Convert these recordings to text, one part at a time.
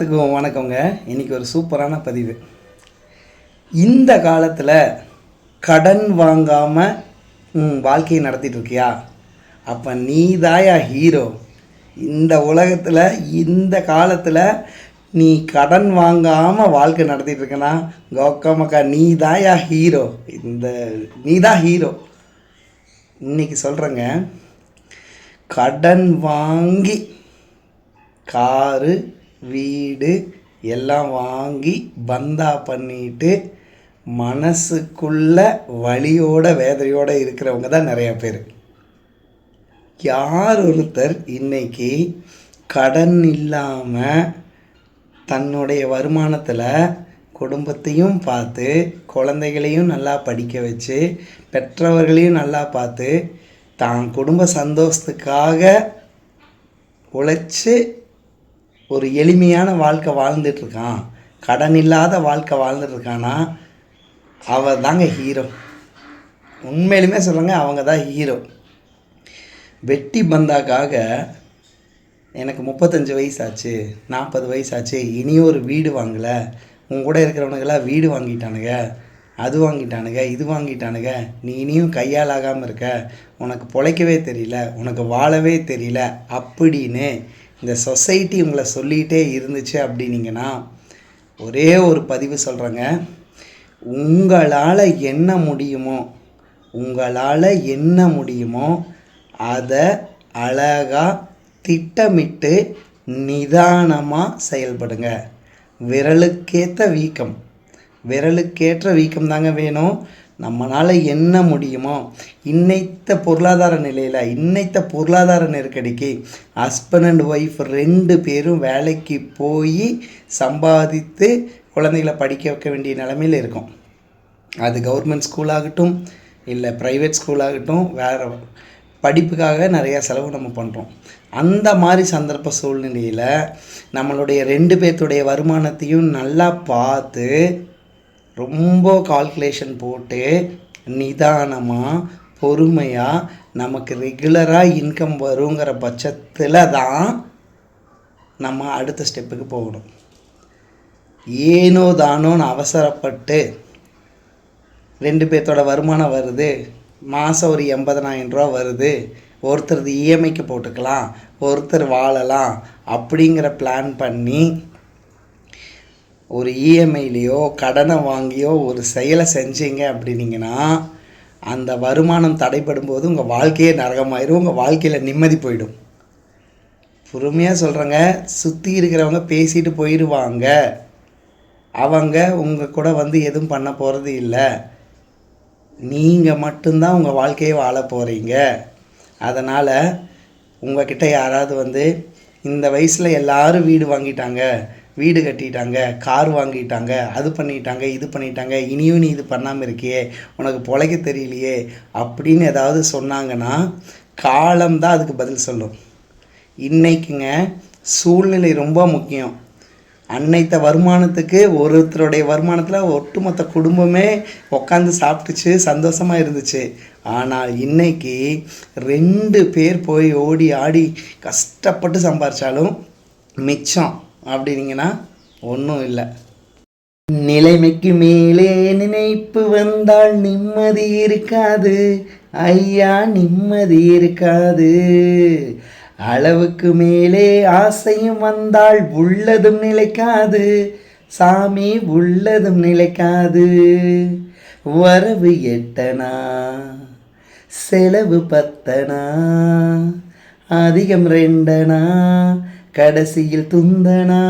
எல்லாத்துக்கும் வணக்கங்க இன்னைக்கு ஒரு சூப்பரான பதிவு. இந்த காலத்தில் கடன் வாங்காமல் உன் வாழ்க்கையை நடத்திட்டு இருக்கியா அப்போ நீ தாயா ஹீரோ இந்த உலகத்தில் இந்த காலத்தில் நீ கடன் வாங்காமல் வாழ்க்கை நடத்திட்டு இருக்கனா கோக்கமக்கா நீ தாயா ஹீரோ இந்த நீ தான் ஹீரோ இன்னைக்கு சொல்கிறேங்க கடன் வாங்கி காரு வீடு எல்லாம் வாங்கி பந்தா பண்ணிட்டு மனசுக்குள்ள வழியோட வேதனையோட இருக்கிறவங்க தான் நிறையா பேர். யார் ஒருத்தர் இன்னைக்கு கடன் இல்லாமல் தன்னுடைய வருமானத்தில் குடும்பத்தையும் பார்த்து குழந்தைகளையும் நல்லா படிக்க வச்சு பெற்றவர்களையும் நல்லா பார்த்து தான் குடும்ப சந்தோஷத்துக்காக உழைச்சி ஒரு எளிமையான வாழ்க்கை வாழ்ந்துட்டுருக்கான். கடன் இல்லாத வாழ்க்கை வாழ்ந்துட்டு அவர் தாங்க ஹீரோ உண்மையிலுமே சொல்லுங்க அவங்க தான் ஹீரோ வெட்டி பந்தாக்காக எனக்கு முப்பத்தஞ்சு வயசாச்சு நாற்பது வயசாச்சு இனியும் ஒரு வீடு வாங்கலை. உன் கூட இருக்கிறவனுக்கெல்லாம் வீடு வாங்கிட்டானுங்க அது வாங்கிட்டானுங்க இது வாங்கிட்டானுங்க. நீ இனியும் கையால் ஆகாமல் இருக்க. உனக்கு பொழைக்கவே தெரியல உனக்கு வாழவே தெரியல அப்படின்னு இந்த சொசைட்டி உங்களை சொல்லிகிட்டே இருந்துச்சு அப்படின்னீங்கன்னா ஒரே ஒரு பதிவு சொல்கிறேங்க உங்களால் என்ன முடியுமோ உங்களால் என்ன முடியுமோ அதை அழகாக திட்டமிட்டு நிதானமாக செயல்படுங்க. விரலுக்கேற்ற வீக்கம். விரலுக்கேற்ற வீக்கம் தாங்க வேணும். நம்மளால் என்ன முடியுமோ இன்னைத்த பொருளாதார நிலையில் இன்னைத்த பொருளாதார நெருக்கடிக்கு ஹஸ்பண்ட் அண்ட் ஒய்ஃப் ரெண்டு பேரும் வேலைக்கு போய் சம்பாதித்து குழந்தைகளை படிக்க வைக்க வேண்டிய நிலமையில் இருக்கும். அது கவர்மெண்ட் ஸ்கூலாகட்டும் இல்லை ப்ரைவேட் ஸ்கூலாகட்டும் வேறு படிப்புக்காக நிறையா செலவு நம்ம பண்ணுறோம் அந்த மாதிரி சந்தர்ப்ப சூழ்நிலையில் நம்மளுடைய ரெண்டு பேர்த்துடைய வருமானத்தையும் நல்லா பார்த்து ரொம்ப கால்குலேஷன் போட்டு நிதானமாக பொறுமையாக நமக்கு ரெகுலராக இன்கம் வருங்கிற பட்சத்தில் தான் நம்ம அடுத்த ஸ்டெப்புக்கு போகணும். ஏனோ தானோன்னு அவசரப்பட்டு ரெண்டு பேர்த்தோட வருமானம் வருது மாதம் ஒரு எண்பதனாயிரம் ரூபா வருது ஒருத்தர் இஎம்ஐக்கு போட்டுக்கலாம் ஒருத்தர் வாழலாம் அப்படிங்கிற பிளான் பண்ணி ஒரு இஎம்ஐலேயோ கடனை வாங்கியோ ஒரு செயலை செஞ்சீங்க அப்படின்னீங்கன்னா அந்த வருமானம் தடைப்படும் போது உங்கள் வாழ்க்கையே நரகமாயிரும் உங்கள் வாழ்க்கையில் நிம்மதி போயிடும். பொறுமையாக சொல்கிறேங்க சுற்றி இருக்கிறவங்க பேசிட்டு போயிடுவாங்க அவங்க உங்கள் கூட வந்து எதுவும் பண்ண போகிறது இல்லை. நீங்கள் மட்டும்தான் உங்கள் வாழ்க்கையை வாழ போகிறீங்க அதனால் உங்ககிட்ட யாராவது வந்து இந்த வயசில் எல்லாரும் வீடு வாங்கிட்டாங்க வீடு கட்டிட்டாங்க கார் வாங்கிட்டாங்க அது பண்ணிட்டாங்க இது பண்ணிட்டாங்க இனியும் நீ இது பண்ணாமல் இருக்கியே உனக்கு பொழைக்க தெரியலையே அப்படின்னு ஏதாவது சொன்னாங்கன்னா காலம்தான் அதுக்கு பதில் சொல்லும். இன்றைக்குங்க சூழ்நிலை ரொம்ப முக்கியம். அன்னைத்த வருமானத்துக்கு ஒருத்தருடைய வருமானத்தில் ஒட்டுமொத்த குடும்பமே உட்காந்து சாப்பிட்டுச்சு சந்தோஷமாக இருந்துச்சு. ஆனால் இன்னைக்கு ரெண்டு பேர் போய் ஓடி ஆடி கஷ்டப்பட்டு சம்பாரித்தாலும் மிச்சம். அப்படின்னீங்கன்னா ஒன்றும் இல்லை. நிலைமைக்கு மேலே நினைப்பு வந்தால் நிம்மதி இருக்காது. ஐயா நிம்மதி இருக்காது. அளவுக்கு மேலே ஆசையும் வந்தால் உள்ளதும் நிலைக்காது. சாமி உள்ளதும் நிலைக்காது. வரவு எட்டனா? செலவு பத்தனா? அதிகம் ரெண்டனா? கடைசியில் துந்தனா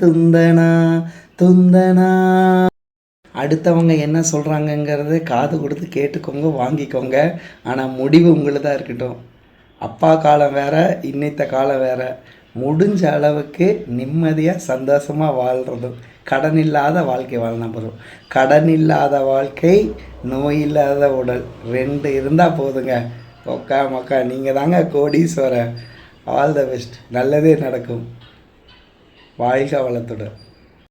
துந்தனா துந்தனா. அடுத்தவங்க என்ன சொல்கிறாங்கங்கிறத காது கொடுத்து கேட்டுக்கோங்க வாங்கிக்கோங்க. ஆனால் முடிவு உங்களுதாக இருக்கட்டும். அப்பா காலம் வேறு இன்னைத்த காலம் வேறு. முடிஞ்ச அளவுக்கு நிம்மதியாக சந்தோஷமாக வாழ்கிறதும் கடன் இல்லாத வாழ்க்கை வாழ்னா போதும் கடன் இல்லாத வாழ்க்கை நோய் இல்லாத உடல். ரெண்டு இருந்தால் போதுங்க. ஒக்கா மக்கா நீங்கள் தாங்க கோடீஸ்வரன் ஆல் த பெஸ்ட் நல்லதே நடக்கும். வாழ்க வளத்துடன்